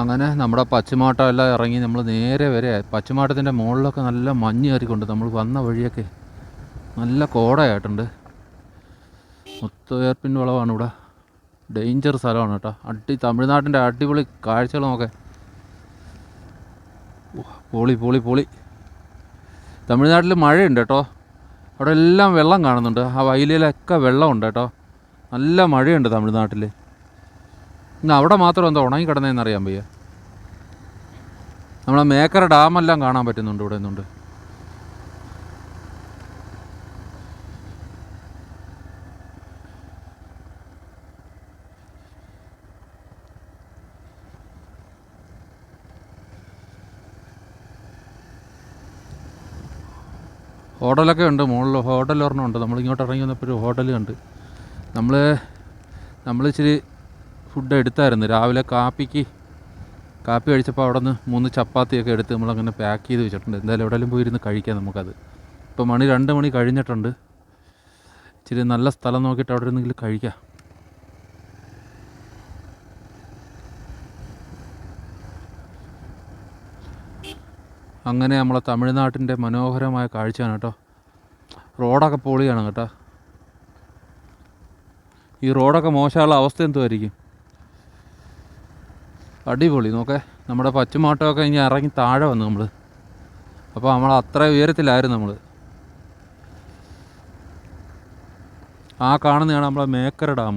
അങ്ങനെ നമ്മുടെ പച്ചമാട്ടം എല്ലാം ഇറങ്ങി നമ്മൾ നേരെ വരെ പച്ചമാട്ടത്തിന്റെ മുകളിലൊക്കെ നല്ല മഞ്ഞ് കയറിക്കൊണ്ട് നമ്മൾ വന്ന വഴിയൊക്കെ നല്ല കോടയായിട്ടുണ്ട്. മുത്തുവേർപ്പിൻ വളവാണ് ഇവിടെ. ഡേഞ്ചർ സ്ഥലമാണ് കേട്ടോ. അടി തമിഴ്നാട്ടിന്റെ അടിപൊളി കാഴ്ചകൾ നോക്കെ പൊളി പൊളി പൊളി. തമിഴ്നാട്ടിൽ മഴയുണ്ട് കേട്ടോ. അവിടെ എല്ലാം വെള്ളം കാണുന്നുണ്ട്. ആ വയലിലൊക്കെ വെള്ളമുണ്ട് കേട്ടോ. നല്ല മഴയുണ്ട് തമിഴ്നാട്ടിൽ. ഇന്ന് അവിടെ മാത്രം എന്താ ഉണങ്ങി കിടന്നതെന്ന് അറിയാൻ വയ്യ. നമ്മളെ മേക്കര ഡാമെല്ലാം കാണാൻ പറ്റുന്നുണ്ട് ഇവിടെ നിന്നുണ്ട്. ഹോട്ടലൊക്കെ ഉണ്ട് മുകളിൽ ഹോട്ടൽ ഒരെണ്ണം ഉണ്ട്. നമ്മൾ ഇങ്ങോട്ട് ഇറങ്ങി വന്നപ്പോൾ ഒരു ഹോട്ടൽ കണ്ട്. നമ്മൾ നമ്മൾ ഇച്ചിരി ഫുഡ് എടുത്തായിരുന്നു. രാവിലെ കാപ്പിക്ക് കാപ്പി കഴിച്ചപ്പോൾ അവിടെ നിന്ന് മൂന്ന് ചപ്പാത്തിയൊക്കെ എടുത്ത് നമ്മളങ്ങനെ പാക്ക് ചെയ്ത് വെച്ചിട്ടുണ്ട്. എന്തായാലും എവിടെയെങ്കിലും പോയിരുന്ന് കഴിക്കാം നമുക്കത്. ഇപ്പോൾ മണി രണ്ട് മണി കഴിഞ്ഞിട്ടുണ്ട്. ഇച്ചിരി നല്ല സ്ഥലം നോക്കിയിട്ട് അവിടെ ഇരുന്നെങ്കിലും കഴിക്കാം. അങ്ങനെ നമ്മളെ തമിഴ്നാട്ടിന്റെ മനോഹരമായ കാഴ്ചയാണ് കേട്ടോ. റോഡൊക്കെ പൊളിയാണ് കേട്ടോ. ഈ റോഡൊക്കെ മോശമുള്ള അവസ്ഥ എന്തുമായിരിക്കും അടിപൊളി നോക്കേ. നമ്മുടെ പച്ചുമാട്ടമൊക്കെ ഇനി ഇറങ്ങി താഴെ വന്നു നമ്മൾ അപ്പോൾ നമ്മൾ അത്ര ഉയരത്തിലായിരുന്നു നമ്മൾ ആ കാണുന്നതാണ് നമ്മളെ മേക്കര ഡാം.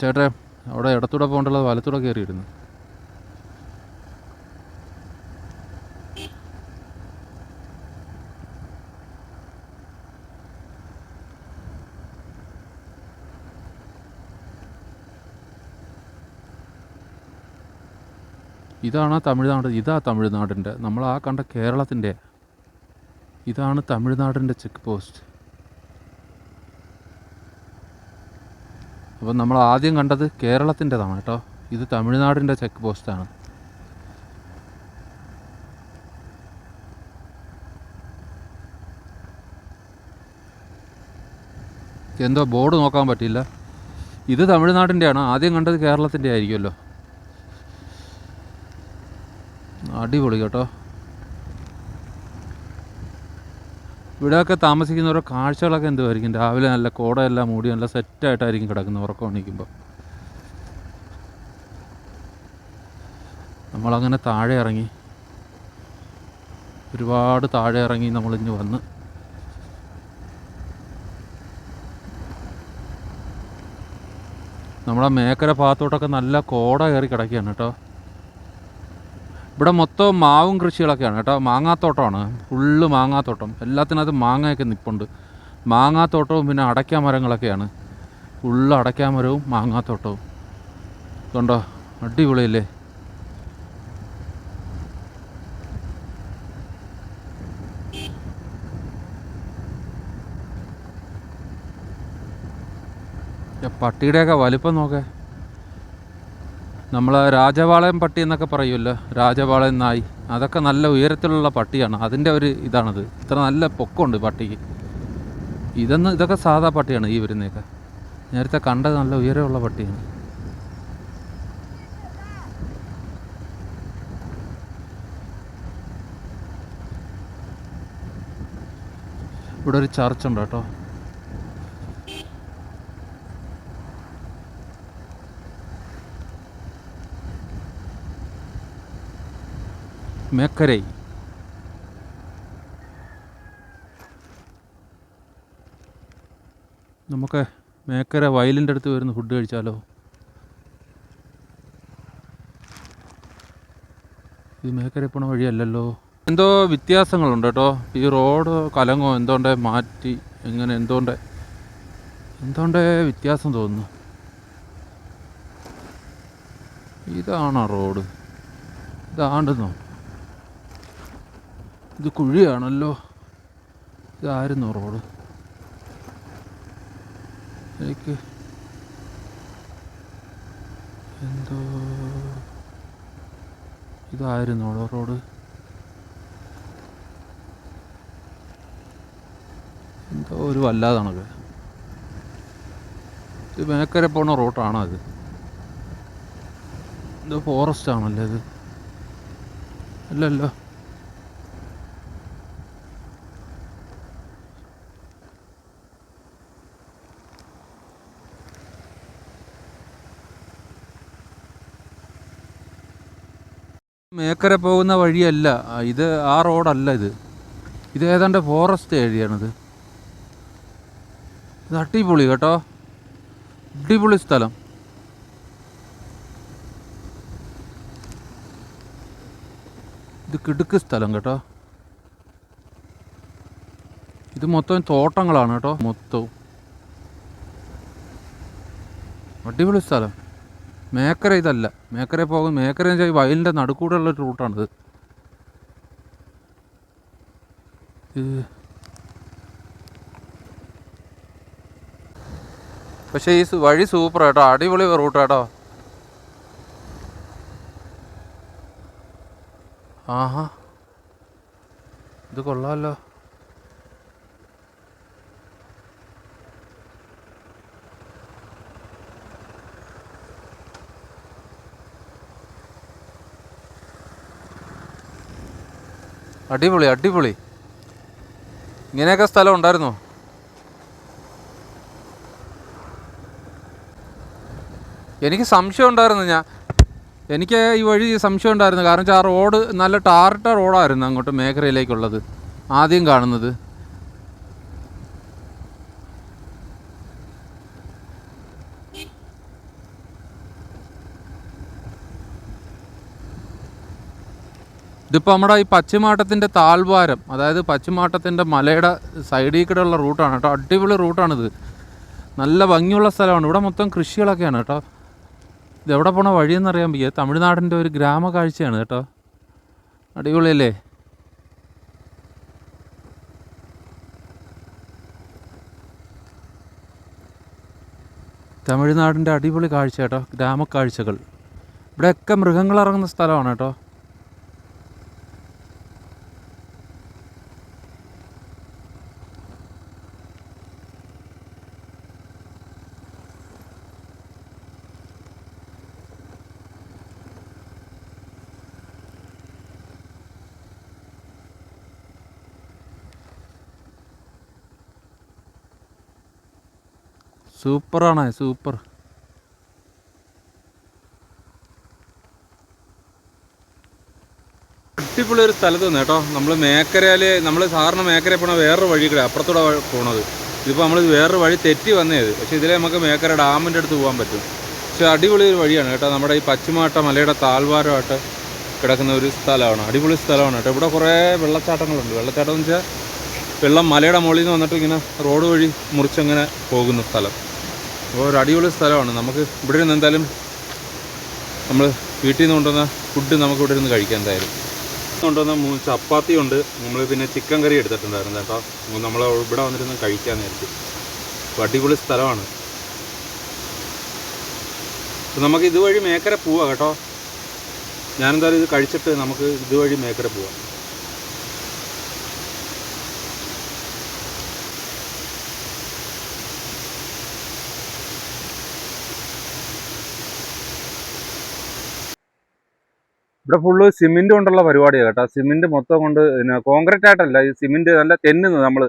ചേട്ടൻ അവിടെ ഇടത്തൂടെ പോകേണ്ടത് വലത്തൂടെ കയറിയിരുന്നു. ഇതാണ് തമിഴ്നാട് ഇതാ തമിഴ്നാടിന്റെ നമ്മൾ ആ കണ്ട കേരളത്തിന്റെ ഇതാണ് തമിഴ്നാടിന്റെ ചെക്ക് പോസ്റ്റ് അപ്പം നമ്മൾ ആദ്യം കണ്ടത് കേരളത്തിന്റെതാണ് കേട്ടോ. ഇത് തമിഴ്നാടിന്റെ ചെക്ക് പോസ്റ്റാണ് എന്തോ ബോർഡ് നോക്കാൻ പറ്റില്ല ഇത് തമിഴ്നാടിന്റെയാണ്. ആദ്യം കണ്ടത് കേരളത്തിന്റെ ആയിരിക്കുമല്ലോ. അടിപൊളി കേട്ടോ. ഇവിടെയൊക്കെ താമസിക്കുന്നവരുടെ കാഴ്ചകളൊക്കെ എന്തുമായിരിക്കും രാവിലെ നല്ല കോടയെല്ലാം മൂടി നല്ല സെറ്റായിട്ടായിരിക്കും കിടക്കുന്നത് ഉറക്കം എണീക്കുമ്പോൾ നമ്മളങ്ങനെ താഴെ ഇറങ്ങി. ഒരുപാട് താഴെ ഇറങ്ങി നമ്മളിഞ്ഞ് വന്ന്. നമ്മളെ മേക്കര ഭാഗത്തോട്ടൊക്കെ നല്ല കോട കയറി കിടക്കുകയാണ് കേട്ടോ. ഇവിടെ മൊത്തം മാവും കൃഷികളൊക്കെയാണ് കേട്ടോ. മാങ്ങാത്തോട്ടമാണ്. ഫുള്ള് മാങ്ങാത്തോട്ടം. എല്ലാത്തിനകത്ത് മാങ്ങയൊക്കെ നിപ്പുണ്ട്. മാങ്ങാത്തോട്ടവും പിന്നെ അടയ്ക്കാ മരങ്ങളൊക്കെയാണ്. ഫുള്ള് അടയ്ക്കാ മരവും മാങ്ങാത്തോട്ടവും. കണ്ടോ? അടിപൊളിയല്ലേ? പട്ടിയുടെയൊക്കെ വലിപ്പം നോക്കേ. നമ്മൾ രാജവാളയം പട്ടി എന്നൊക്കെ പറയുമല്ലോ രാജവാളയം നായി. അതൊക്കെ നല്ല ഉയരത്തിലുള്ള പട്ടിയാണ്. അതിന്റെ ഒരു ഇതാണത്. ഇത്ര നല്ല പൊക്കമുണ്ട് പട്ടിക്ക്. ഇതെന്ന് ഇതൊക്കെ സാധാ പട്ടിയാണ് ഈ വരുന്നതൊക്കെ. നേരത്തെ കണ്ടത് നല്ല ഉയരമുള്ള പട്ടിയാണ്. ഇവിടെ ഒരു ചർച്ച് ഉണ്ട് കേട്ടോ. മേക്കരൈ. നമുക്ക് മേക്കര വയലിന്റെ അടുത്ത് വരുന്ന ഫുഡ് കഴിച്ചാലോ? ഇത് മേക്കര പോണ വഴിയല്ലല്ലോ. എന്തോ വ്യത്യാസങ്ങളുണ്ട് കേട്ടോ. ഈ റോഡ് കലങ്ങോ എന്തോണ്ട് മാറ്റി എങ്ങനെ എന്തോണ്ട് എന്തോണ്ട് വ്യത്യാസം തോന്നുന്നു. ഇതാണോ റോഡ്? ഇതാണ്ടെന്നോ? ഇത് കുഴിയാണല്ലോ. ഇതായിരുന്നു റോഡ് എനിക്ക് എന്തോ ഇതായിരുന്നു റോഡ് എന്തോ ഒരു വല്ലാതാണത്. ഇത് മേക്കര പോണ റോട്ടാണോ അത്? എന്തോ ഫോറസ്റ്റ് ആണല്ലേ ഇത്? അല്ലല്ലോ. മേക്കര പോകുന്ന വഴിയല്ല. ഇത് ആ റോഡല്ല ഇത്. ഇത് ഏതാണ്ട് ഫോറസ്റ്റ് ഏരിയയാണിത്. ഇത് അടിപൊളി കേട്ടോ. അടിപൊളി സ്ഥലം. ഇത് കിടുക്ക് സ്ഥലം കേട്ടോ. ഇത് മൊത്തം തോട്ടങ്ങളാണ് കേട്ടോ. മൊത്തവും. അടിപൊളി സ്ഥലം. മേക്കര ഇതല്ല. മേക്കര പോകും മേക്കര എന്ന് വെച്ചാൽ വയലിന്റെ നടുക്കൂടെയുള്ള ഒരു റൂട്ടാണിത്. പക്ഷേ ഈ വഴി സൂപ്പർ കേട്ടോ അടിപൊളി റൂട്ട് കേട്ടോ ആഹാ. ഇത് കൊള്ളാമല്ലോ അടിപൊളി അടിപൊളി. ഇങ്ങനെയൊക്കെ സ്ഥലം ഉണ്ടായിരുന്നു? എനിക്ക് സംശയം ഉണ്ടായിരുന്നു ഞാൻ. എനിക്ക് ഈ വഴി സംശയം ഉണ്ടായിരുന്നു. കാരണം വെച്ചാൽ ആ റോഡ് നല്ല ടാറിട്ട റോഡായിരുന്നു അങ്ങോട്ട് മേഖലയിലേക്കുള്ളത്. ആദ്യം കാണുന്നത്. ഇതിപ്പോൾ നമ്മുടെ ഈ പശ്ചിമാട്ടത്തിന്റെ താഴ്വാരം അതായത് പശ്ചിമാട്ടത്തിന്റെ മലയുടെ സൈഡിൽ കൂടെ ഉള്ള റൂട്ടാണ് കേട്ടോ. അടിപൊളി റൂട്ടാണിത് നല്ല ഭംഗിയുള്ള സ്ഥലമാണ്. ഇവിടെ മൊത്തം കൃഷികളൊക്കെയാണ് കേട്ടോ. എവിടെ പോണ വഴിയെന്ന് അറിയാൻ വയ്യ. തമിഴ്നാടിന്റെ ഒരു ഗ്രാമ കാഴ്ചയാണ് കേട്ടോ. അടിപൊളിയല്ലേ? തമിഴ്നാടിന്റെ അടിപൊളി കാഴ്ച കേട്ടോ. ഗ്രാമക്കാഴ്ചകൾ. ഇവിടെയൊക്കെ മൃഗങ്ങൾ ഇറങ്ങുന്ന സ്ഥലമാണ് കേട്ടോ. സൂപ്പറാണ് സൂപ്പർ. അടിപൊളി ഒരു സ്ഥലത്ത് നിന്ന് കേട്ടോ. നമ്മൾ മേക്കരയിൽ നമ്മൾ സാധാരണ മേക്കര പോണ വേറൊരു വഴി കൂടെ അപ്പുറത്തൂടെ പോണത്. ഇതിപ്പോൾ നമ്മൾ വേറൊരു വഴി തെറ്റി വന്നേത്. പക്ഷേ ഇതിലെ നമുക്ക് മേക്കര ഡാമിന്റെ അടുത്ത് പോകാൻ പറ്റും. പക്ഷേ അടിപൊളി ഒരു വഴിയാണ് കേട്ടോ. നമ്മുടെ ഈ പശ്ചിമാട്ട മലയുടെ താഴ്വാരമായിട്ട് കിടക്കുന്ന ഒരു സ്ഥലമാണ്. അടിപൊളി സ്ഥലമാണ് കേട്ടോ. ഇവിടെ കുറേ വെള്ളച്ചാട്ടങ്ങളുണ്ട്. വെള്ളച്ചാട്ടം എന്ന് വെച്ചാൽ വെള്ളം മലയുടെ മുകളിൽ നിന്ന് വന്നിട്ട് ഇങ്ങനെ റോഡ് വഴി മുറിച്ചങ്ങനെ പോകുന്ന സ്ഥലം. അപ്പോൾ ഒരു അടിപൊളി സ്ഥലമാണ്. നമുക്ക് ഇവിടെ ഇരുന്ന് എന്തായാലും നമ്മൾ വീട്ടിൽ നിന്ന് കൊണ്ടുവന്ന ഫുഡ് നമുക്ക് ഇവിടെ ഇരുന്ന് കഴിക്കാം എന്തായാലും. കൊണ്ടുവന്ന ചപ്പാത്തി ഉണ്ട്. നമ്മൾ പിന്നെ ചിക്കൻ കറി എടുത്തിട്ടുണ്ടായിരുന്നു കേട്ടോ. നമ്മൾ ഇവിടെ വന്നിരുന്ന് കഴിക്കാൻ നേരത്തെ അടിപൊളി സ്ഥലമാണ്. നമുക്ക് ഇതുവഴി മേക്കര പോവാം കേട്ടോ. ഞാനെന്തായാലും ഇത് കഴിച്ചിട്ട് നമുക്ക് ഇതുവഴി മേക്കര പോവാം. ഇവിടെ ഫുള്ള് സിമെന്റ് കൊണ്ടുള്ള പരിപാടിയാണ് കേട്ടോ. സിമെന്റ് മൊത്തം കൊണ്ട് പിന്നെ കോൺക്രീറ്റ് ആയിട്ടല്ല ഈ സിമെന്റ് നല്ല തെന്നുന്നു നമ്മൾ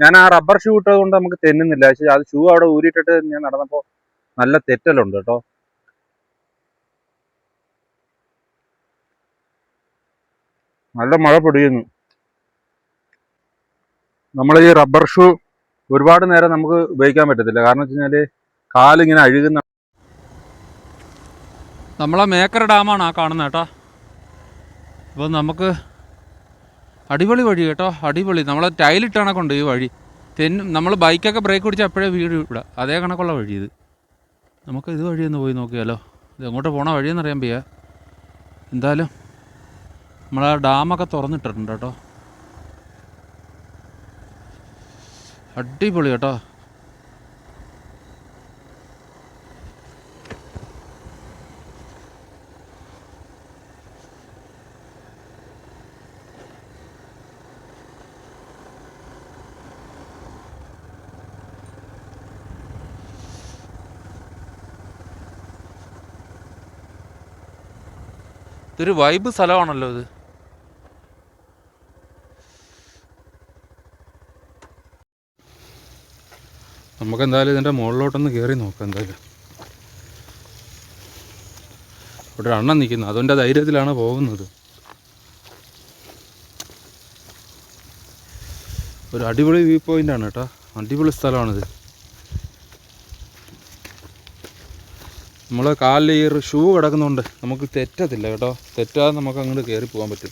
ഞാൻ ആ റബ്ബർ ഷൂ ഇട്ടത് കൊണ്ട് നമുക്ക് തെന്നുന്നില്ല. പക്ഷേ അത് ഷൂ അവിടെ ഊരിയിട്ടിട്ട് ഞാൻ നടന്നപ്പോൾ നല്ല തെറ്റലുണ്ട് കേട്ടോ. നല്ല മഴ പൊടിയുന്നു. നമ്മൾ ഈ റബ്ബർ ഷൂ ഒരുപാട് നേരം നമുക്ക് ഉപയോഗിക്കാൻ പറ്റത്തില്ല. കാരണം വെച്ച് കഴിഞ്ഞാൽ കാലിങ്ങനെ അഴുകുന്ന നമ്മളെ മേക്കർ ഡാമാണ് ആ കാണുന്നത് കേട്ടോ. അപ്പോൾ നമുക്ക് അടിപൊളി വഴി കേട്ടോ അടിപൊളി. നമ്മൾ ടൈലിട്ടാണ് കണക്കുണ്ട് ഈ വഴി. തെന്നും നമ്മൾ ബൈക്കൊക്കെ ബ്രേക്ക് പിടിച്ച് അപ്പോഴേ വീട് ഇവിടെ. അതേ കണക്കുള്ള വഴി ഇത്. നമുക്ക് ഇത് വഴി ഒന്ന് പോയി നോക്കിയാലോ? ഇത് എങ്ങോട്ട് പോണ വഴിയെന്ന് അറിയാൻ വയ്യ. എന്തായാലും നമ്മളെ ഡാമൊക്കെ തുറന്നിട്ടിട്ടുണ്ട് കേട്ടോ. അടിപൊളി കേട്ടോ. ഇതൊരു വൈബ് സ്ഥലമാണല്ലോ ഇത്. നമുക്ക് എന്തായാലും ഇതിന്റെ മുകളിലോട്ടൊന്ന് കയറി നോക്കാം എന്തായാലും. ഇവിടെ അണ്ണൻ നിൽക്കുന്നു. അതിന്റെ ധൈര്യത്തിലാണ് പോകുന്നത്. ഒരു അടിപൊളി വ്യൂ പോയിന്റ് ആണ് കേട്ടോ. അടിപൊളി സ്ഥലമാണിത്. നമ്മൾ കാലിൽ ഈ ഷൂ കിടക്കുന്നുണ്ട് നമുക്ക് തെറ്റത്തില്ല കേട്ടോ. തെറ്റാതെ നമുക്ക് അങ്ങോട്ട് കയറി പോകാൻ പറ്റും.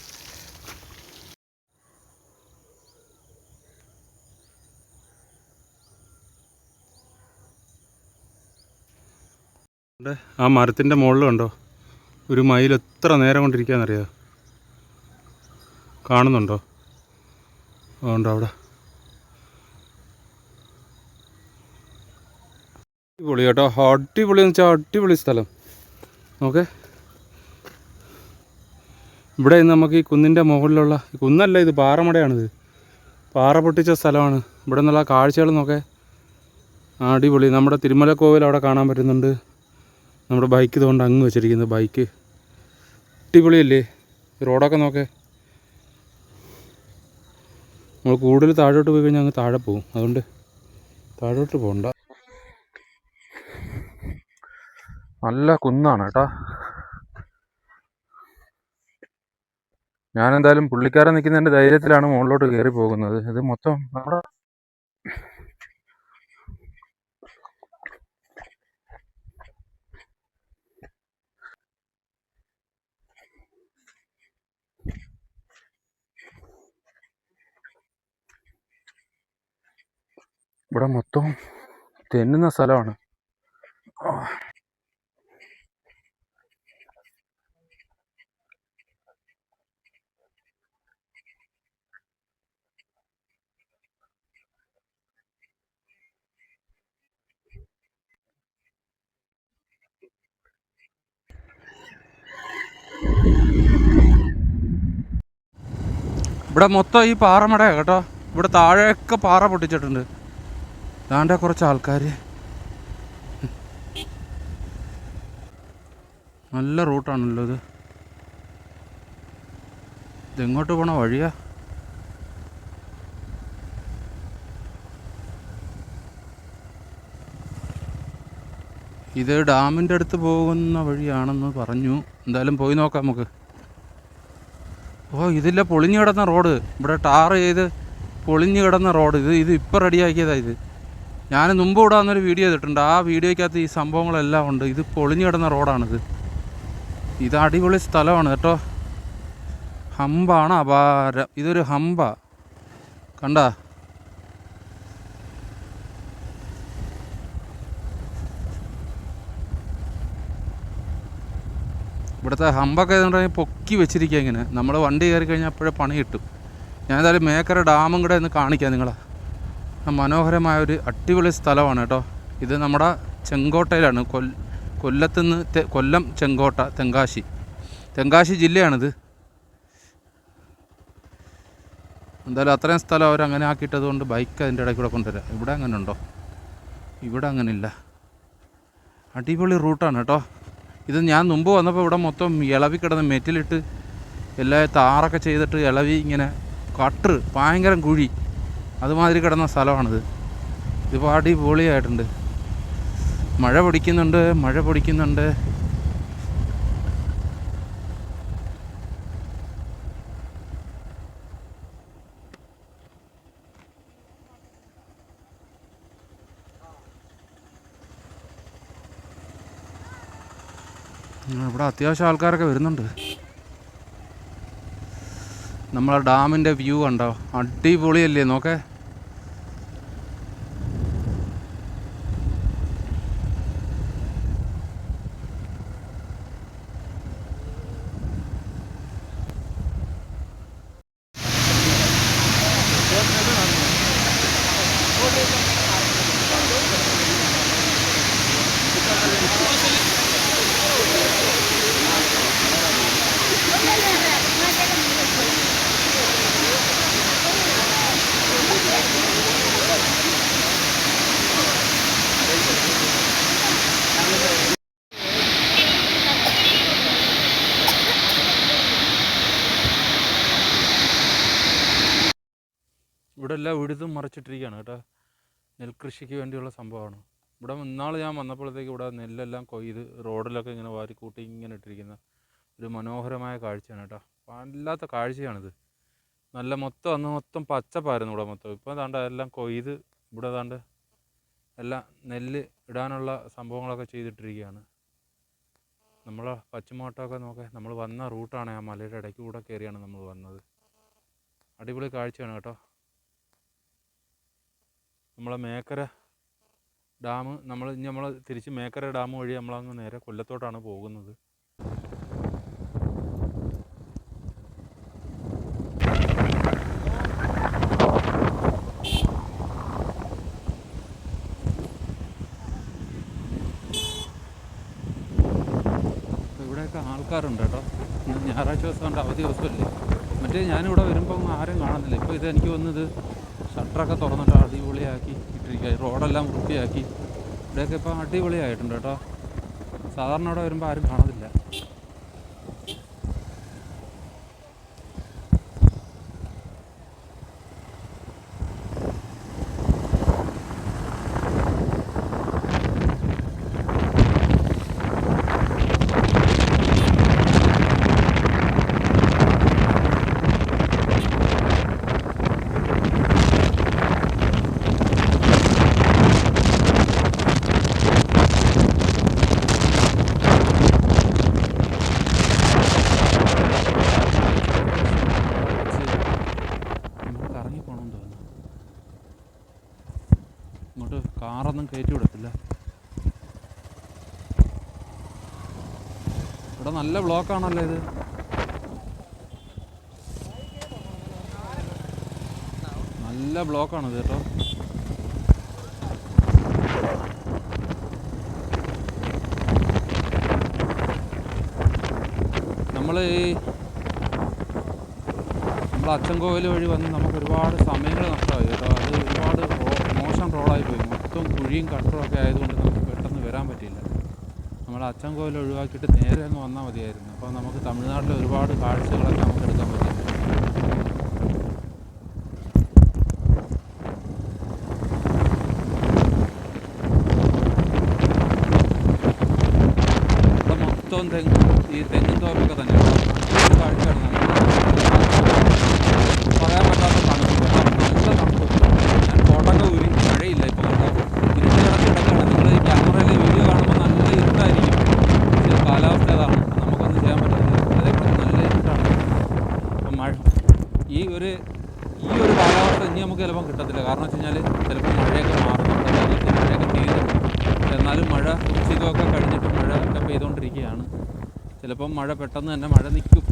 ആ മരത്തിന്റെ മുകളിൽ കണ്ടോ? ഒരു മയിൽ എത്ര നേരം കൊണ്ടിരിക്കാന്നറിയാം? കാണുന്നുണ്ടോ? ഉണ്ടോ അവിടെ? അടിപൊളി കേട്ടോ. അടിപൊളി എന്ന് വെച്ചാൽ അടിപൊളി സ്ഥലം. ഓക്കെ. ഇവിടെ നമുക്ക് ഈ കുന്നിന്റെ മുകളിലുള്ള കുന്നല്ല ഇത് പാറമടയാണിത്. പാറ പൊട്ടിച്ച സ്ഥലമാണ്. ഇവിടെ നിന്നുള്ള കാഴ്ചകൾ നോക്കെ. അടിപൊളി. നമ്മുടെ തിരുമല കോവിൽ അവിടെ കാണാൻ പറ്റുന്നുണ്ട്. നമ്മുടെ ബൈക്ക് ഇതുകൊണ്ട് അങ്ങ് വെച്ചിരിക്കുന്നത് ബൈക്ക് അടിപൊളിയല്ലേ? റോഡൊക്കെ നോക്കേ. നമ്മൾ കൂടുതൽ താഴോട്ട് പോയി കഴിഞ്ഞാൽ അങ്ങ് താഴെ പോകും അതുകൊണ്ട് താഴോട്ട് പോകണ്ട നല്ല കുന്നാണ് കേട്ടോ. ഞാനെന്തായാലും പുള്ളിക്കാരൻ നിൽക്കുന്നതിന്റെ ധൈര്യത്തിലാണ് മുകളിലോട്ട് കയറി പോകുന്നത്. ഇത് മൊത്തം നമ്മുടെ ഇവിടെ മൊത്തം തെന്നുന്ന സ്ഥലമാണ്. ഇവിടെ മൊത്തം ഈ പാറമടയാണ് കേട്ടോ. ഇവിടെ താഴെയൊക്കെ പാറ പൊട്ടിച്ചിട്ടുണ്ട്. ദാണ്ട കുറച്ച് ആൾക്കാർ നല്ല റൂട്ടാണല്ലോ ഇത്. ഇതെങ്ങോട്ട് പോണ വഴിയാ? ഇത് ഡാമിന്റെ അടുത്ത് പോകുന്ന വഴിയാണെന്ന് പറഞ്ഞു. എന്തായാലും പോയി നോക്കാം നമുക്ക്. ഓ ഇതില്ല പൊളിഞ്ഞു കിടന്ന റോഡ്. ഇവിടെ ടാർ ചെയ്ത് പൊളിഞ്ഞു കിടന്ന റോഡ്. ഇത് ഇത് ഇപ്പം റെഡിയാക്കിയതാ ഇത്. ഞാൻ മുമ്പ് ഇവിടെ വീഡിയോ ചെയ്തിട്ടുണ്ട്. ആ വീഡിയോയ്ക്കകത്ത് ഈ സംഭവങ്ങളെല്ലാം ഉണ്ട്. ഇത് പൊളിഞ്ഞു കിടന്ന റോഡാണിത്. ഇത് അടിപൊളി സ്ഥലമാണ് കേട്ടോ. ഹമ്പാണ് അപാരം. ഇതൊരു ഹമ്പ. കണ്ടാ? ഇവിടുത്തെ ഹമ്പൊക്കെ പറഞ്ഞാൽ പൊക്കി വെച്ചിരിക്കുക ഇങ്ങനെ. നമ്മൾ വണ്ടി കയറി കഴിഞ്ഞാൽ അപ്പോഴേ പണി കിട്ടും. ഞാൻ എന്തായാലും മേക്കര ഡാമും കൂടെ ഒന്ന് കാണിക്കാം നിങ്ങളെ. മനോഹരമായ ഒരു അടിപൊളി സ്ഥലമാണ് കേട്ടോ. ഇത് നമ്മുടെ ചെങ്കോട്ടയിലാണ്. കൊൽ കൊല്ലത്തുനിന്ന് കൊല്ലം ചെങ്കോട്ട തെങ്കാശി. തെങ്കാശി ജില്ലയാണിത്. എന്തായാലും അത്രയും സ്ഥലം അവരങ്ങനെ ആക്കിയിട്ടത് കൊണ്ട് ബൈക്ക് അതിന്റെ ഇടയ്ക്ക് കൂടെ കൊണ്ടുവരാം. ഇവിടെ അങ്ങനെ ഉണ്ടോ ഇവിടെ അങ്ങനെ ഇല്ല അടിപൊളി റൂട്ടാണ് കേട്ടോ. ഇത് ഞാൻ മുമ്പ് വന്നപ്പോൾ ഇവിടെ മൊത്തം ഇളവി കിടന്ന് മെറ്റിലിട്ട് എല്ലാ താറൊക്കെ ചെയ്തിട്ട് ഇളവി ഇങ്ങനെ കട്ടർ ഭയങ്കരം കുഴി. അതുമാതിരി കിടന്ന സ്ഥലമാണിത്. ഇതിപ്പോൾ അടിപൊളിയായിട്ടുണ്ട് മഴ പൊടിക്കുന്നുണ്ട് മഴ പൊടിക്കുന്നുണ്ട് ആ, ഇവിടെ അത്യാവശ്യം ആൾക്കാരൊക്കെ വരുന്നുണ്ട്. നമ്മളെ ഡാമിന്റെ വ്യൂ കണ്ടോ? അടിപൊളിയല്ലേ നോക്കേ. ഇവിടെ എല്ലാം ഉഴുതും മറിച്ചിട്ടിരിക്കുകയാണ് കേട്ടോ. നെൽകൃഷിക്ക് വേണ്ടിയുള്ള സംഭവമാണ്. ഇവിടെ ഇന്നാൾ ഞാൻ വന്നപ്പോഴത്തേക്ക് ഇവിടെ നെല്ലെല്ലാം കൊയ്ത് റോഡിലൊക്കെ ഇങ്ങനെ വാരിക്കൂട്ടി ഇങ്ങനെ ഇട്ടിരിക്കുന്ന ഒരു മനോഹരമായ കാഴ്ചയാണ് കേട്ടോ. വല്ലാത്ത കാഴ്ചയാണിത്. നല്ല മൊത്തം അന്ന് മൊത്തം പച്ചപ്പായിരുന്നു ഇവിടെ മൊത്തം. ഇപ്പോൾ താണ്ട് എല്ലാം കൊയ്ത് ഇവിടെ താണ്ട് എല്ലാം നെല്ല് ഇടാനുള്ള സംഭവങ്ങളൊക്കെ ചെയ്തിട്ടിരിക്കുകയാണ്. നമ്മൾ പച്ചമോട്ടമൊക്കെ നോക്കേ നമ്മൾ വന്ന റൂട്ടാണ് ആ മലയുടെ ഇടയ്ക്ക് കൂടെ കയറിയാണ് നമ്മൾ വന്നത്. അടിപൊളി കാഴ്ചയാണ് കേട്ടോ. നമ്മളെ മേക്കര ഡാം നമ്മൾ ഇനി നമ്മൾ തിരിച്ച് മേക്കര ഡാം വഴി നമ്മളങ്ങ് നേരെ കൊല്ലത്തോട്ടാണ് പോകുന്നത്. ഇവിടെയൊക്കെ ആൾക്കാരുണ്ട് കേട്ടോ. ഞായറാഴ്ച ദിവസം കൊണ്ട് അവധി ദിവസമല്ലേ? മറ്റേ ഞാനിവിടെ വരുമ്പോൾ ഒന്നും ആരും കാണുന്നില്ല. ഇപ്പോൾ ഇത് എനിക്ക് ഷട്ടറൊക്കെ തുറന്നിട്ട് അടിപൊളിയാക്കി ഇട്ടിരിക്കുക റോഡെല്ലാം വൃത്തിയാക്കി. ഇവിടെയൊക്കെ ഇപ്പോൾ അടിപൊളിയായിട്ടുണ്ട് കേട്ടോ. സാധാരണ ഇവിടെ വരുമ്പോൾ ആരും കാണുന്നില്ല നമുക്ക് കറങ്ങി പോകണമെന്ന് തോന്നുന്നു ഇങ്ങോട്ട് കാറൊന്നും കയറ്റി വിടത്തില്ല. ഇവിടെ നല്ല ബ്ലോക്കാണല്ലോ ഇത്. നല്ല ബ്ലോക്കാണ് ഇത് കേട്ടോ. നമ്മൾ ഈ നമ്മൾ അച്ചൻകോവിൽ വഴി വന്ന് നമുക്ക് ഒരുപാട് സമയങ്ങൾ നഷ്ടമായി കേട്ടോ. അത് ഒരുപാട് മോശം റോഡായി പോയി. മൊത്തം കുഴിയും കട്ടറും ഒക്കെ ആയതുകൊണ്ട് നമുക്ക് പെട്ടെന്ന് വരാൻ പറ്റിയില്ല. നമ്മൾ അച്ചൻകോവിൽ ഒഴിവാക്കിയിട്ട് നേരെ അങ്ങ് വന്നാൽ മതിയായിരുന്നു. അപ്പോൾ നമുക്ക് തമിഴ്നാട്ടിലെ ഒരുപാട് കാഴ്ചകളൊക്കെ നമുക്ക് എടുക്കാൻ പറ്റും ഇവിടെ മൊത്തം തെങ്ങ് ഈ തെങ്ങും തോപ്പൊക്കെ തന്നെയാണ് ഒരു കാഴ്ചയാണ് നമുക്ക് പറയാൻ പറ്റാത്ത തണുപ്പ് നല്ല തണുപ്പ് ഞാൻ കോട്ടൊക്കെ ഊരി മഴയില്ല ഇപ്പോൾ കണ്ടോ ഇരുട്ട് കിടന്ന് കിടക്കുകയാണ് നിങ്ങൾ ഈ ക്യാമറയിലെ വീഡിയോ കാണുമ്പോൾ നല്ല ഇരുട്ടായിരിക്കും പക്ഷേ കാലാവസ്ഥ അതാണ് നമുക്കൊന്നും ചെയ്യാൻ പറ്റില്ല അതേപോലെ നല്ല ഇരുട്ടാണ് അപ്പം മഴ ഒരു ഈ ഒരു കാലാവസ്ഥ ഇനി നമുക്ക് ചിലപ്പം കിട്ടത്തില്ല. കാരണം വെച്ച് കഴിഞ്ഞാൽ ചിലപ്പോൾ മഴയൊക്കെ മാറും. അല്ലെങ്കിൽ മഴയൊക്കെ തീരും എന്നാലും മഴ ഉച്ചയ്ക്കൊക്കെ കഴിഞ്ഞിട്ട് മഴ ഒക്കെ പെയ്തുകൊണ്ടിരിക്കുകയാണ് ചിലപ്പം മഴ പെട്ടെന്ന് തന്നെ മഴ നിൽക്കും.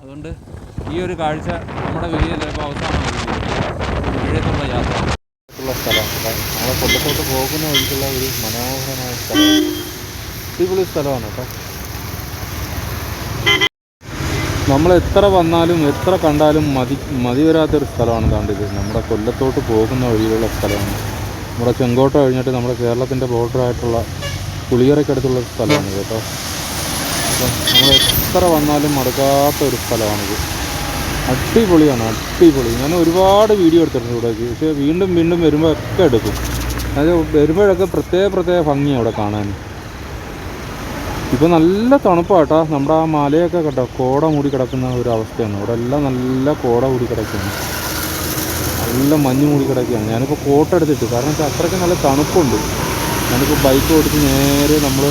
അതുകൊണ്ട് ഈ ഒരു കാഴ്ച നമ്മുടെ വീഡിയോ ചിലപ്പോൾ അവസാനമായിരിക്കും. മഴയത്തുള്ള യാത്ര. ഉള്ള സ്ഥലമാണ് നമ്മളെ കൊല്ലത്തോട്ട് പോകുന്ന വഴിക്കുള്ള ഒരു മനോഹരമായ സ്ഥലം. അടിപൊളി സ്ഥലമാണ് കേട്ടോ. നമ്മൾ എത്ര വന്നാലും എത്ര കണ്ടാലും മതി മതി വരാത്തൊരു സ്ഥലമാണ് കണ്ടിത് നമ്മുടെ കൊല്ലത്തോട്ട് പോകുന്ന വഴിയിലുള്ള സ്ഥലമാണ്. നമ്മുടെ ചെങ്കോട്ട കഴിഞ്ഞിട്ട് നമ്മുടെ കേരളത്തിന്റെ ബോർഡറായിട്ടുള്ള പുളിയറയ്ക്കടുത്തുള്ള സ്ഥലമാണ് കേട്ടോ. അപ്പം നമ്മൾ എത്ര വന്നാലും മടുക്കാത്ത ഒരു സ്ഥലമാണിത് അടിപൊളിയാണ് അടിപൊളി. ഞാൻ ഒരുപാട് വീഡിയോ എടുത്തിട്ടുണ്ട് ഇവിടെ പക്ഷേ വീണ്ടും വീണ്ടും വരുമ്പോൾ ഒക്കെ എടുക്കും. അത് വരുമ്പോഴൊക്കെ പ്രത്യേക പ്രത്യേക ഭംഗിയാണ് അവിടെ കാണാൻ. ഇപ്പോൾ നല്ല തണുപ്പാട്ടാ. നമ്മുടെ ആ മലയൊക്കെ കേട്ടോ കോട മൂടി കിടക്കുന്ന ഒരു അവസ്ഥയാണ്. ഇവിടെ എല്ലാം നല്ല കോട മൂടി കിടക്കുകയാണ്. നല്ല മഞ്ഞ് മൂടി കിടക്കുകയാണ്. ഞാനിപ്പോൾ കോട്ടെടുത്തിട്ട് കാരണം വെച്ചാൽ അത്രയ്ക്ക് നല്ല തണുപ്പുണ്ട്. ഞാനിപ്പോൾ ബൈക്ക് ഓടിച്ച് നേരെ നമ്മൾ